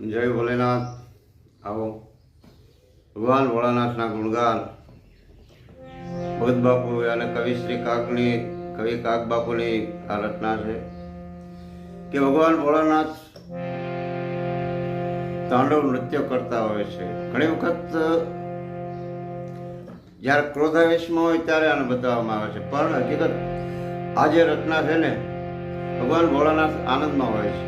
જય ભોલેનાથ. આવો. ભગવાન ભોળાનાથના ગુણગાન. ભગત બાપુ અને કવિ શ્રી કાકની, કવિ કાક બાપુની આ રચના છે કે ભગવાન ભોળાનાથ તાંડવ નૃત્ય કરતા હોય છે. ઘણી વખત, જ્યારે ક્રોધાવેશમાં હોય ત્યારે આને બતાવવામાં આવે છે. પણ હકીકત આ જે રચના છે ને, ભગવાન ભોળાનાથ આનંદમાં હોય છે.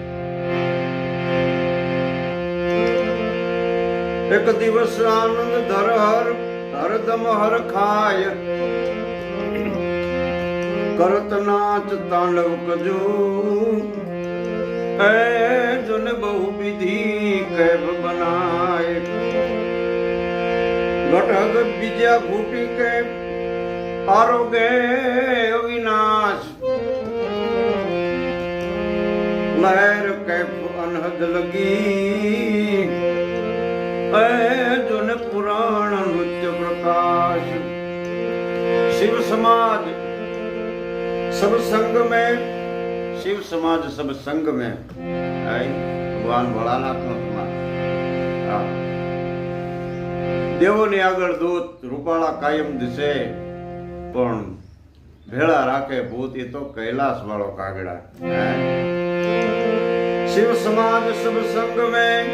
એક દિવસ આનંદ ધર હર હરદમ હર ખાય. કરત નાચ તાંડવ કજો. એ જન બહુ વિધિ કેબ બનાય? ઘટક બીજા ઘૂટી કે આરોગે અવિનાશ. લહેર કેફ અનહદ લગી? જુન પુરાણ નૃત્ય પ્રકાશ. શિવ સમાજ સબ સંગ મેં, શિવ સમાજ સબ સંગ મેં. ભગવાન ભોળાનાથનો સમાજ. દેવોની આગળ દૂત રૂપાળા કાયમ દિશે, પણ ભેળા રાખે ભૂત, એ તો કૈલાસ વાળો કાગડા શિવ સમાજ સબ સંગ મેં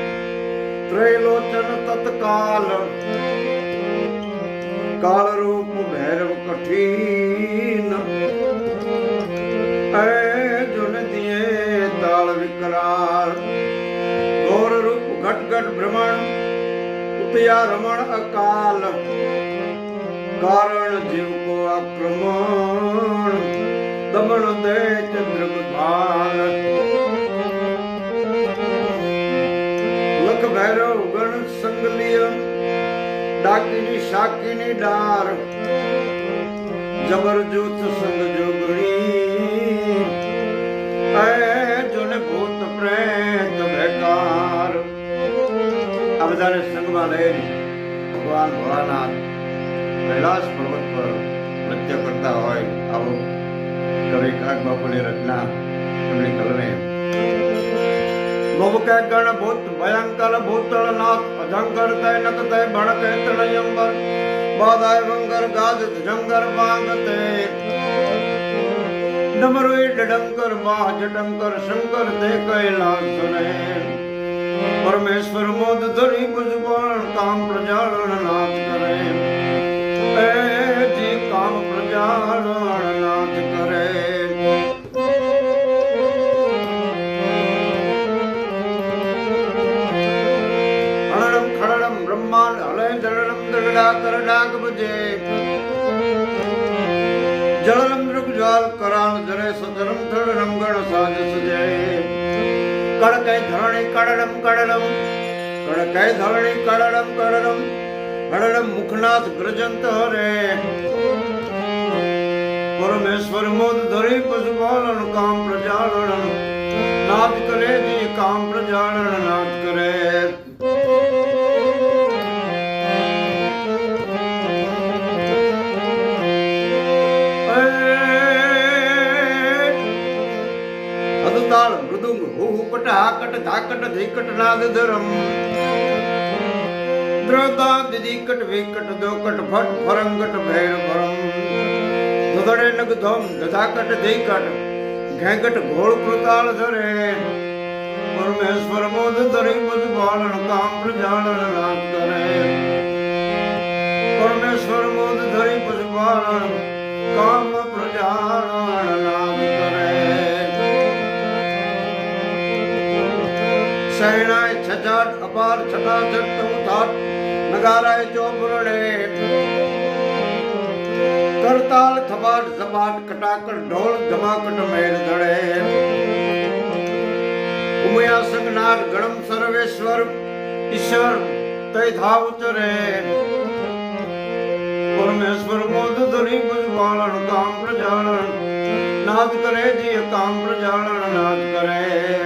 ત્રૈલોચન તત્કાલ. કાળ રૂપ ભૈરવ કઠિન. જુન દિયે તાળ વિકરાળ. ઘોર રૂપ ઘટ ઘટ ભ્રમણ, ઉતયા રમણ અકાલ. કારણ જીવ કો આક્રમણ, દમણ દે ચંદ્ર ભાલ શાકીની ડાર. જબર જૂથ સંગ જોગણી. જોને ભૂત પ્રેત ભેકાર આ બધાને સંગમાં લઈ ભગવાન ભોળાનાથ કૈલાસ પર્વત પર નૃત્ય કરતા હોય આવો કવિ કાક બાપુની રચના એમની કલમે. બબકે ગણ ભૂત ભયંકર ભૂતળ નાથ અજંકર તય નક તય ભણકે તણયંબર બાધાય વંગર ગાજ જંગર માંગતે ડમરુઈ ડંકર બાજ ડંકર શંકર તે કૈલાસ સુને પરમેશ્વર મોદ ધરી ભુજબળ કામ પ્રજાળન નાથ કરે. એ જી કામ પ્રજાળન જળરમ દૃગ જ્વાલ કરાળ જરે સધરમ થળડમ ગણ સાજ સજે। કડકે ધરણી કડડમ કડડમ કડકે ધરણી કડડમ કડડમ હળડમ મુખનાથ ગ્રજંત હરે। પરમેશ્વર મોદ ધરી પશુપાલન, કામ પ્રજાલન નાથ કરે જી કામ પ્રજાલન નાથ હુ હુકટ હાકટ ધાકટ, ધીકટ નાદ ધરમ. દ્રતા દિદીકટ વિકટ, દોકટ ફટ ફરંગટ ભૈર, ભરમ. ધડે નગ, ધમ, ધધાકટ, ધીકટ. ઘેંકટ ઘોળ, કૃતાળ ધરે. પરમેશ્વર મોદ ધરે, બધ બાળન કામ પ્રજાળન રાત કરે પરમેશ્વર મોદ ધરી, બધ બાળણ શરણાય છજાટ અપાર છટાછટ તમુથાટ નગારાય ચોપરડે કરતાલ થબાટ ઝબાટ કટાકટ ઢોળ ધમાકટ મેળ ધડે ઉમયા સંગનાટ ગણમ સર્વેશ્વર ઈશ્વર તય ધાવ ચરે પરમેશ્વર મોદ ધરી બુજવાળણ કામ પ્રજાળણ નાદ કરે જી કામ પ્રજાળણ નાદ કરે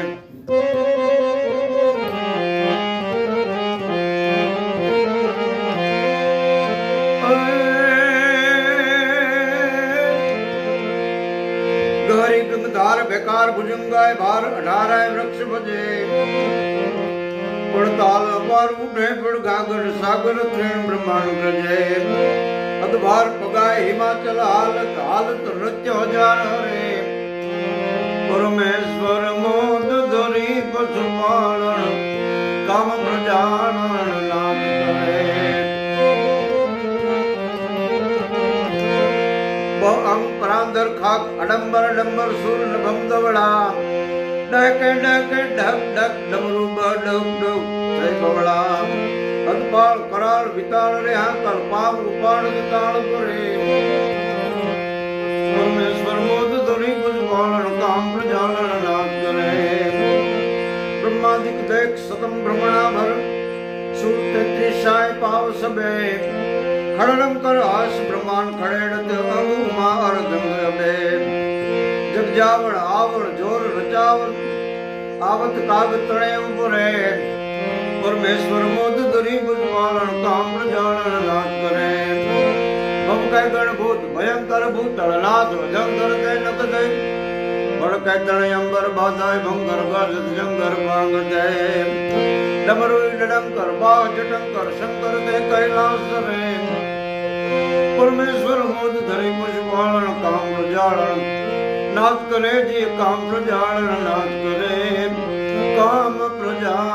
ગંગધાર બેકાર ભુજંગાય ભાર અઢારાય વૃક્ષ ભજે. પડતાલ અપાર ઉઠે પડ ગાગર સાગર ત્રણ બ્રહ્માંડ પ્રજે અદભાર પગાય હિમાચલ હાલત હાલત નૃત્ય હજાર હરે. પરમેશ્વર મોદ ધરી પશુપાલન અડંબર, ડંબર, સુર નભમ દવડા ડક ડક ઢક ઢક ડમરુ બડક ડક, જય બવડા અદપાળ કરાળ, વિતાળ રે હાકર પામ ઉપાડ વિતાળ કરે પરમેશ્વર મોદ ધરી ગુજ પાલન કામ પ્રજાલન નાથ કરે બ્રહ્માદિક દેખ સતમ ભ્રમણા ભર સુર તેત્રીસાય પાવ સબે ખડરમ કર હાસ બ્રહ્માંડ, ખડેડ અંગુમા જગજાવણ આવણ જોર રચાવણ, આવત કાગ તણે ઉપરે પરમેશ્વર મોદ દરી બુજવાણ કામ પ્રજાલન નાથ કરે. ભવ કઈ ગણભૂત ભયંકર ભૂતળ નાદ જંગર કે નક દે. કઈ તણે અંબર બાધાય, ભંગર ગજ, જંગર પાંગ દે. ડમરુ ડડંકર બાહ જટંકર શંકર તે કૈલાસ રે. પરમેશ્વર મોદ ધરી પુષ્પાળન કામ પ્રજાળન નાથ કરે જે કામ પ્રજાળન નાથ કરે કામ પ્રજાળન